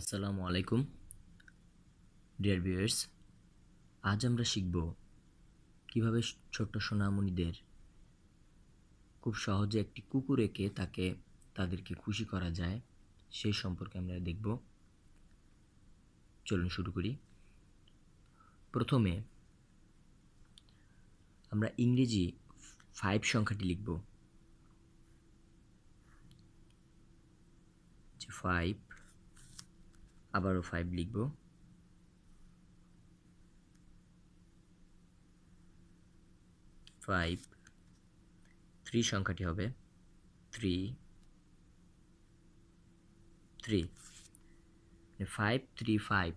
আসসালামু আলাইকুম, dear viewers. আজ আমরা শিখব কীভাবে ছোট্ট সোনামণিদের খুব সহজে একটি কুকুর এঁকে তাকে তাদেরকে খুশি করা যায়, সেই সম্পর্কে আমরা দেখব। চলুন শুরু করি। প্রথমে আমরা ইংরেজি ফাইভ সংখ্যাটি লিখব। ফাইভ আবারও ফাইভ লিখব। ফাইভ থ্রি সংখ্যাটি হবে three three five three five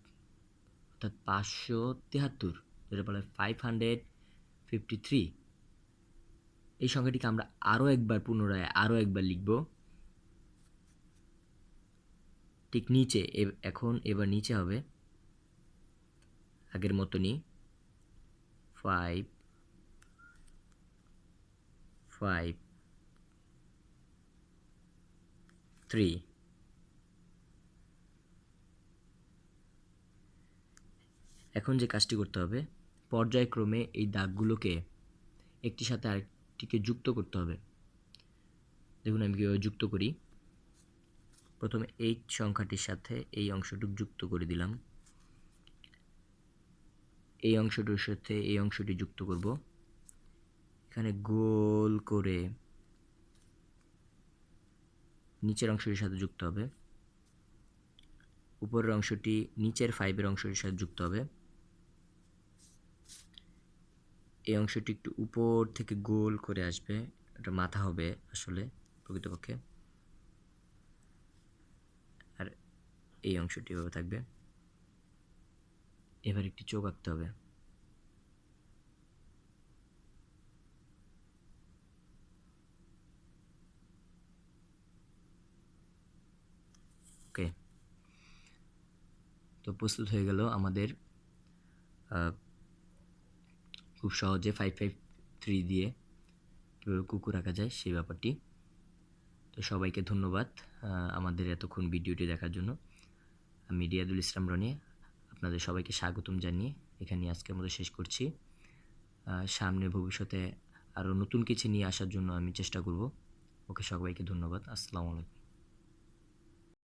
অর্থাৎ পাঁচশো তিয়াত্তর যেটা বলে ফাইভ হান্ড্রেড ফিফটি থ্রি এই সংখ্যাটিকে আমরা আরও একবার পুনরায় আরও একবার লিখব। ঠিক নিচে এখন এবার নিচে হবে। আগের মতনই ফাইভ ফাইভ থ্রি এখন যে কাজটি করতে হবে, পর্যায়ক্রমে এই দাগগুলোকে একটির সাথে আরেকটিকে যুক্ত করতে হবে। দেখুন আমি কীভাবে যুক্ত করি। প্রথমে এই সংখ্যাটির সাথে এই অংশটুকু যুক্ত করে দিলাম। এই অংশটির সাথে এই অংশটি যুক্ত করব। এখানে গোল করে নিচের অংশটির সাথে যুক্ত হবে। উপরের অংশটি নিচের ফাইভের অংশটির সাথে যুক্ত হবে। এই অংশটি একটু উপর থেকে গোল করে আসবে। এটা মাথা হবে আসলে প্রকৃতপক্ষে। এই অংশটি এভাবে থাকবে। এবার একটি চোখ আঁকতে হবে। ওকে। তো প্রস্তুত হয়ে গেল আমাদের খুব সহজে ফাইভ ফাইভ থ্রি দিয়ে কীভাবে কুকুর আঁকা যায় সেই ব্যাপারটি। তো সবাইকে ধন্যবাদ আমাদের এতক্ষণ ভিডিওটি দেখার জন্য। আমি রিয়াদুল ইসলাম রনি, আপনাদের সবাইকে স্বাগতম জানিয়ে এখানে আজকের মতো শেষ করছি। সামনে ভবিষ্যতে আরও নতুন কিছু নিয়ে আসার জন্য আমি চেষ্টা করব। ওকে সবাইকে ধন্যবাদ। আসসালামু আলাইকুম।